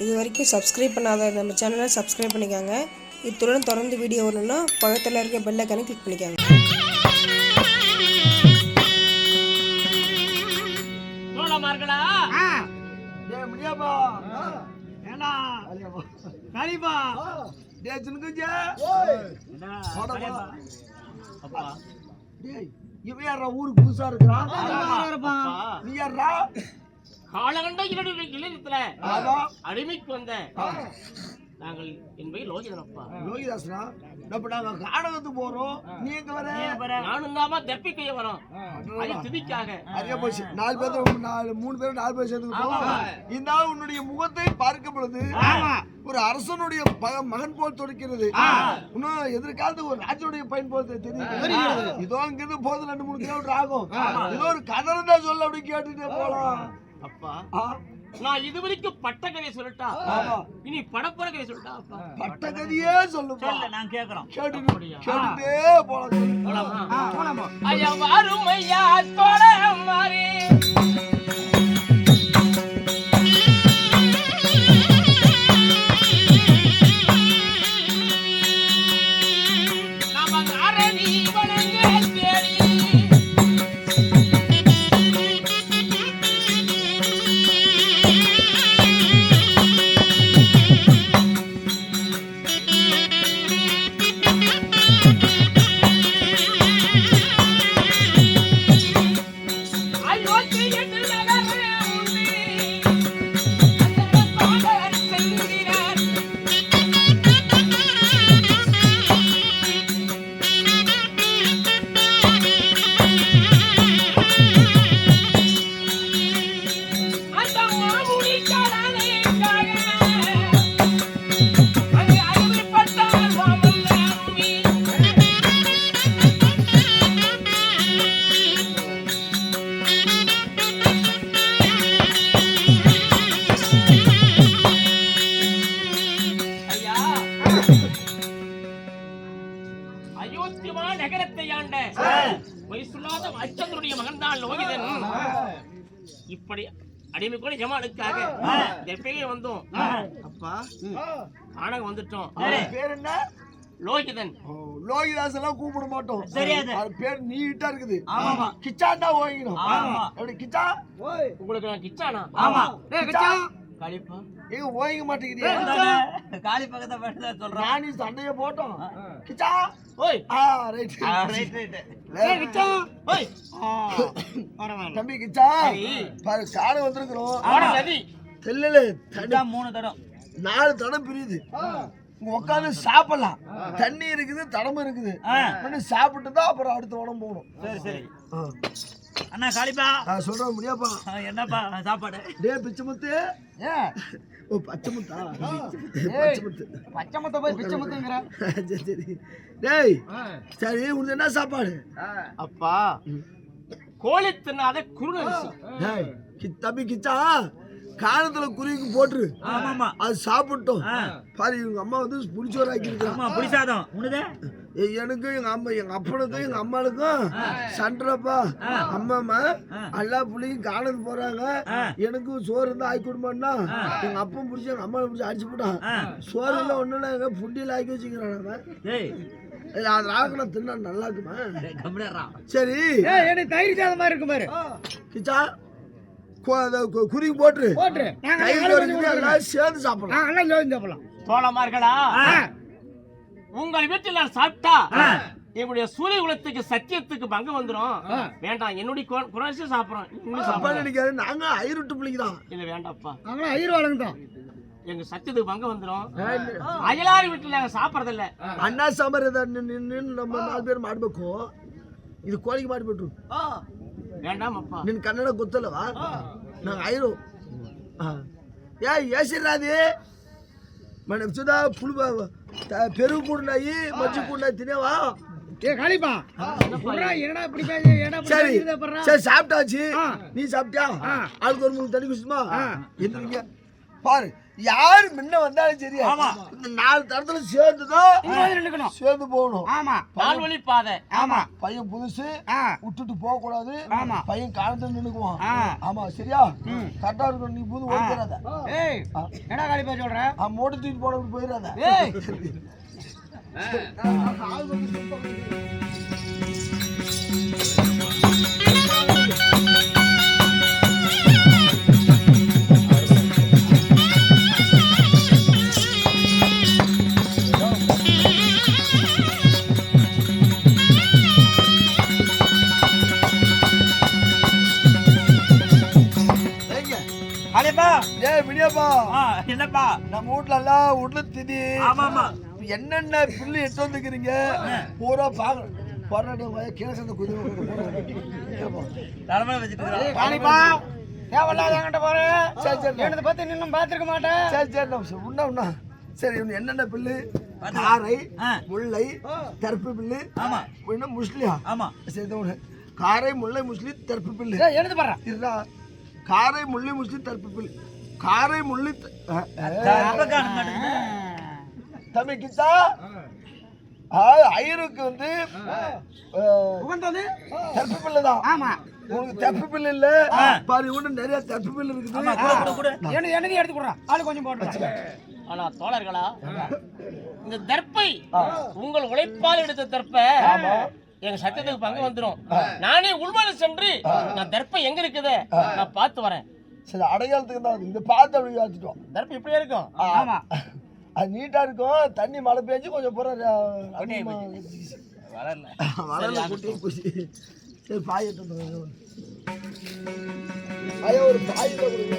இது வரைக்கும் சப்ஸ்கிரைப் பண்ணாத நம்ம சேனலை சப்ஸ்கிரைப் பண்ணிக்கோங்க. இத்துடன் தொடர்ந்து வீடியோ வரணும்னா பக்கத்தில் இருக்க பெல் ஐக்கானை கிளிக் பண்ணிக்கோங்க. ஊருக்கு புதுசா இருக்கிறான். நீ யாரா காலகண்ட இளைஞத்துல அதான் அடிமைக்கு வந்த நாங்கள் என்பதை லோகிதனப்பா. லோகிதாசனா நம்ம நாங்க காணகத்துக்கு போறோம். நீ எங்க வர? நானும் தாமா தெப்பிக்கைய வரோம். அது திதிக்காக. அதே போச்சு. நாலு பேர் நாலு மூணு பேர் நாலு பேர் சேர்ந்து இந்த உன்னுடைய முகத்தை பார்க்கும் பொழுது ஒரு அரசனுடைய மகன் போல் துடிக்கிறது. இன்னும் எதிர்காலத்துக்கு ஒரு ராஜனுடைய பையன் போல் தெரியுது. இதோ இங்கிருந்து போது ரெண்டு மூணு கிலோமீட்டர் ஆகும். ஏதோ ஒரு கதை தான் சொல்ல அப்படி கேட்டுட்டே போலாம். அப்பா. நான் இது வரைக்கும் பட்ட கதை சொல்லட்டா ஆமா. இனி படப்புற கதை சொல்லட்டா அப்பா. பட்ட கதையே சொல்லுப்பா நான் கேக்குறோம். கேட்டுட்டு போலாமா. ஐயா வரும் ஐயா தோழ மாறி. அயோத்தியமா நகரத்தை ஆண்ட பொய் சொல்லாத அச்சந்தருடைய மகன்தான் லோகிதன். இப்படி அடிமை கூட ஜமானுக்காக எப்பயே வந்தோம். அப்பா ஆனங்க வந்துட்டோம். பேர் என்ன? லோகிதன். லோகிதாஸ் எல்லாம் கூப்பிட மாட்டோம். அது. பேர் நீட்டா இருக்குது. கிச்சா தான் ஓங்கிடும் எப்படி கிச்சா? உங்களுக்கு நான் கிச்சானா? ஆமா. கிச்சா. காளிப்பா எங்க ஓங்க மாட்டேங்குது காலி பக்கத்தை மட்டும் தான் சொல்றேன். ராணி சண்டைய போட்டோம். கிச்சா. ஓய். ஆ ரைட் ரைட் ரைட் ஏய் கிச்சா. ஓய். தம்பி கிச்சா. சரி. பாரு காடு வந்திருக்கிறோம். நதி தெரியல தண்ணி. இதான் மூணு தடம். நாலு தடம் பிரியுது. உட்காந்து சாப்பிடலாம். தண்ணி இருக்குது தடமும் இருக்குது. சாப்பிட்டு தான் அப்புறம் அடுத்த உடம்பு போகணும். சரி சரி. அண்ணா காளிப்பா. நான் சொல்றேன் முடியாப்பா. என்னப்பா சாப்பாடு? டே பிச்சை முத்து. ஓ பச்சை முத்தா? பச்சை முத்து. பச்சை முத்த. போய் பிச்சை முத்துங்கிற. சரி சரி டேய் சரி உனக்கு என்ன சாப்பாடு? அப்பா கோழி தின்னாத குருணரிசி தம்பி கிச்சா காலத்துல குருவிக்கு போட்டுரு. ஆமாமா அது சாப்பிட்டோம். பாரு இவங்க அம்மா வந்து புளிச்சோறு ஆக்கி ஆமா புளிசாதம். உனதே எனக்கு எங்க அம்மா எங்க அப்பனுக்கும் எங்க அம்மாளுக்கும் சண்டப்பா. அம்மாமா எல்லா பிள்ளையும் காணது போறாங்க. எனக்கும் சோறு இருந்தா ஆக்கி கொடுமான்னா எங்க அப்பன் பிடிச்சி எங்க அம்மாவை பிடிச்சி அடிச்சு போட்டான். சோறு இல்லை ஒண்ணு எங்க புண்டியில் ஆக்கி வச்சுக்கிறான் அது ஆக்கணும் தின்னா நல்லா இருக்குமா? சரி. எனக்கு தயிர் சாதம் மாதிரி இருக்கும் பாரு. கிச்சா கு- அந்த கு- குருவி போட்டுரு. போட்டு எல்லாம் சேர்ந்து சாப்பிடலாம். யோசிச்சு சாப்பிடலாம். தோழமார்களா உங்கள் வீட்டில் சாப்பிட்டா இவருடைய சூரிய குலத்துக்கு சத்தியத்துக்கு பங்கம் வந்துடும் வேண்டாம் என்னுடைய குறைச்சி சாப்பிடுறோம். நினைக்காது நாங்க ஐரோட்டு பிள்ளைங்க தான் இல்ல வேண்டாம்ப்பா நாங்க ஐரோ தான். எங்க சத்தியத்துக்கு பங்கு வந்துடும் அயலாறு வீட்டில் நாங்க சாப்பிடறதில்ல. அண்ணா சாம்பார் நம்ம நாலு பேர் மாடுபக்கோ இது கோழிக்கு மாடு போட்டு வேண்டாம் அப்பா. நின் கன்னட குத்தலவா? நாங்க ஐரோ. ஏய் ஏசிடாது மன சுதா புழுவா పెరుగు కూడినాయి మజ్జి కూడినాయి తినేవా ஏ காளிப்பா என்னடா இப்படி பேச என்னடா சரி சரி சாப்பிட்டாச்சு நீ சாப்பிட்டியா ஆளுக்கு ஒரு மூணு தண்ணி குடிச்சுமா எந்திரிங்க பாரு யாரு முன்ன வந்தாலும் சரி இந்த நாலு தரத்துல வந்து நின்னுக்கணும் சேர்ந்து போகணும் ஆமா நால் வழி பாதை ஆமா பையன் புதுசு விட்டுட்டு போக கூடாது ஆமா. பையன் காலத்துல நின்னுக்குவான். ஆமா சரியா கரெக்டா இருக்கும் நீ புது ஓடிடாத ஏய் என்னடா காலி பேச சொல்ற அவன் மோட்டை தூக்கி போட போயிடாத ஏய் ஆ என்னப்பா நம்ம வீட்ல எல்லாம் உள்ள திதி. என்னென்ன புல்லு எட்டு வந்துக்கிறீங்க? பூரா பாக்க போராட்டம் கீழே சேர்ந்த குதிரை தலைமை வச்சிட்டு தேவையில்லாத என்கிட்ட பாரு சரி, சரி. என்னது பத்தி இன்னும் பார்த்திருக்க மாட்டேன் சரி சரி நம்ம உண்ணா உண்ணா. சரி இவனு என்னென்ன பில்லு? காரை ஆ. முல்லை தர்ப்பு பில்லு. ஆமா. இன்னும் முஸ்லியா? ஆமா. சரி ஒண்ணு. காரை முல்லை முஸ்லி தர்ப்பு பில்லு. ஏய் என்னது பாரு. இதுடா காரை முல்லை முஸ்லி தர்ப்பு பில்லு. காரை முள்ளி. தம்பி கிட்டா ஆ, ஐயருக்கு வந்து உகந்தது. பில்லு தான். ஆமா. உனக்கு தப்பு பில்லு இல்ல. பாரு இவனு நிறைய தப்பு பில்லு இருக்குது. என்ன என்னது எடுத்து கொடுறா? ஆளு கொஞ்சம் போட்டு ஆனா தோழர்களா இந்த தர்ப்பை உங்கள் உழைப்பால் எடுத்த தர்ப்பை எங்க சத்தியத்துக்கு பங்கு வந்துரும். நானே உள்மலை சென்று நான் தர்ப்பை எங்க இருக்குது? நான் பார்த்து வரேன். சரி அடையாளத்துக்கு தான். இதை பார்த்து அப்படி வச்சுட்டோம் தர்ப்பை இப்படியே இருக்கும். ஆமா. அது நீட்டா இருக்கும். தண்ணி மழை பெஞ்சு கொஞ்சம் புற வளரல. வளரல குட்டி போச்சு சரி பாய் எடுத்து ஒரு பாய் கொடுங்க.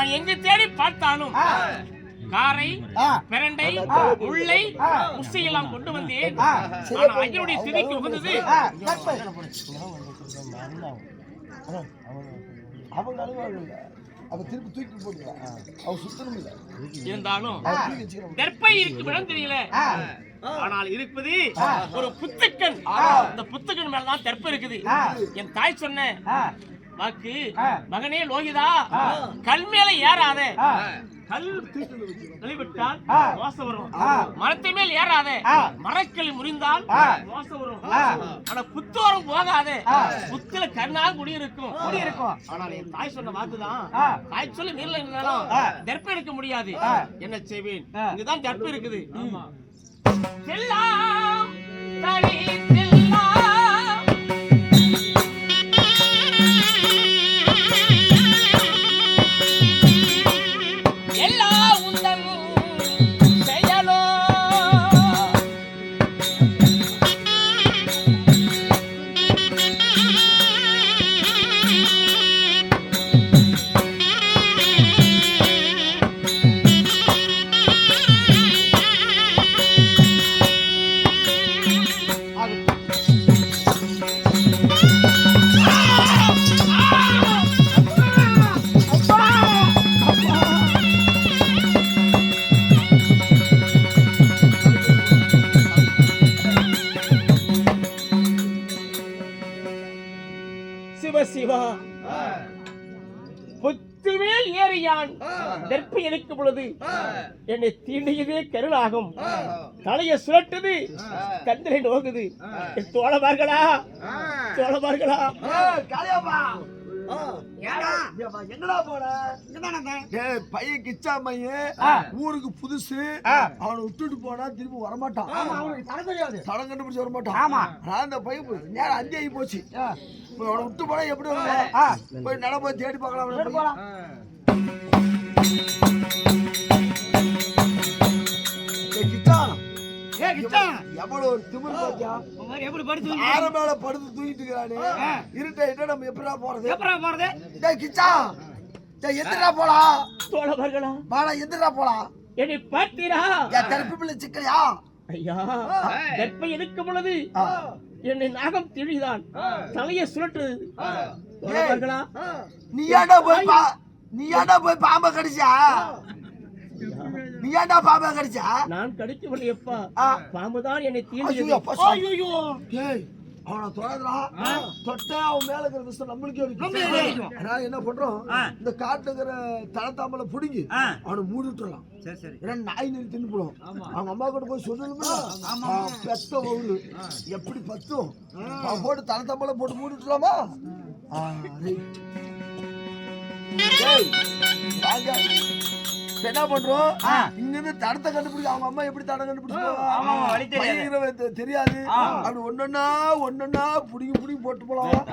நான் எங்கு தேடி பார்த்தாலும் காரை. பிரண்டை முல்லை முசை எல்லாம் கொண்டு வந்தேன். ஐயனுடைய திதிக்கு உகந்தது. அவங்க அனுபவம் இல்லை. அவன் திருப்பி தூக்கி போட்டுக்கலாம் அவன் சுத்தணும் இல்லை. இருந்தாலும் தெற்பை இருக்கு தெரியல. ஆனால் இருப்பது ஒரு புத்துக்கன் இந்த புத்துக்கன் மேலதான் தெற்ப இருக்குது. என் தாய் சொன்ன வாக்கு. மகனே லோகிதா கல் மேல ஏறாத. கல் கழிவிட்டால் மோசம் வரும். மரத்தை மேல் ஏறாத. மரக்கல் முறிந்தால் மோசம் வரும். ஆனா புத்தோரம் போகாத. புத்துல கண்ணால் குடி இருக்கும் குடி இருக்கும் ஆனால் என் தாய் சொன்ன வாக்குதான். தாய் சொல்லி மீறல இருந்தாலும் தெற்ப எடுக்க முடியாது. என்ன செய்வேன்? இங்கதான் தெற்ப இருக்குது. செல்லாம் தனி சிவ. புத்துமேல் ஏறியான். நெற்பு எனக்கு பொழுது என்னை தீண்டியதே கருணாகும் தலையை சுழட்டுது கந்தனை நோக்குது. தோழமார்களா? தோழமார்களா? ஊருக்கு புதுசு. அவனை விட்டுட்டு போனா திருப்பி வரமாட்டான். தடம் கண்டுபிடிச்சு வரமாட்டான். அந்த பையன் அஞ்சு ஆகி போச்சு. விட்டு போனா எப்படி போய் நட போய் தேடி பார்க்கலாம் படுத்து ஆற மேல படுத்து தூக்கிட்டு இருக்கிறானே இருட்ட நம்ம எப்படா போறது? எப்படா போறது? கிச்சா எந்திரா போலாம் தோழமார்களா வாடா எந்திரா போலாம் என்னை பார்த்தீரா? என் தரப்பு பிள்ளை சிக்கலையா? ஐயா நெற்பை எடுக்கும் பொழுது என்னை நாகம் திழிதான் தலையை தோழமார்களா நீ ஏன்டா போய் பா நீ ஏன்டா போய் பாம்பை கடிச்சா? நீ ஏன்டா பாம்பா கடிச்சா? நான் கடிக்கவில்லையப்பா ஆ. பாம்புதான் என்னை ஐயோ, தீண்டியது. ஐயோ. அவனை தொடாதடா. தொட்டா அவன் மேல இருக்கிற விஷம் நம்மளுக்கே அடிக்கும். அதனால என்ன பண்றோம்? இந்த காட்டுல இருக்கிற தலத்தாமலை புடுங்கி அவனை மூடி விட்டுறலாம். ஏன்னா நாய் நெறி தின்னு போடும். அவங்க அம்மா கிட்ட போய் சொல்லணும்ல அவன் பெத்த வவுறு எப்படி பத்தும்? அவன் போட்டு தலத்தாமலை போட்டு மூடி விட்டுலாமா வாங்க. என்ன பண்றோம்? இங்க இருந்து தடத்தை கண்டுபிடிக்க அவங்க அம்மா எப்படி தடம் கண்டுபிடிச்சு தெரியாது. அப்படி ஒன்னொன்னா ஒன்னொன்னா புடிங்கி புடிங்கி போட்டு போலாம்.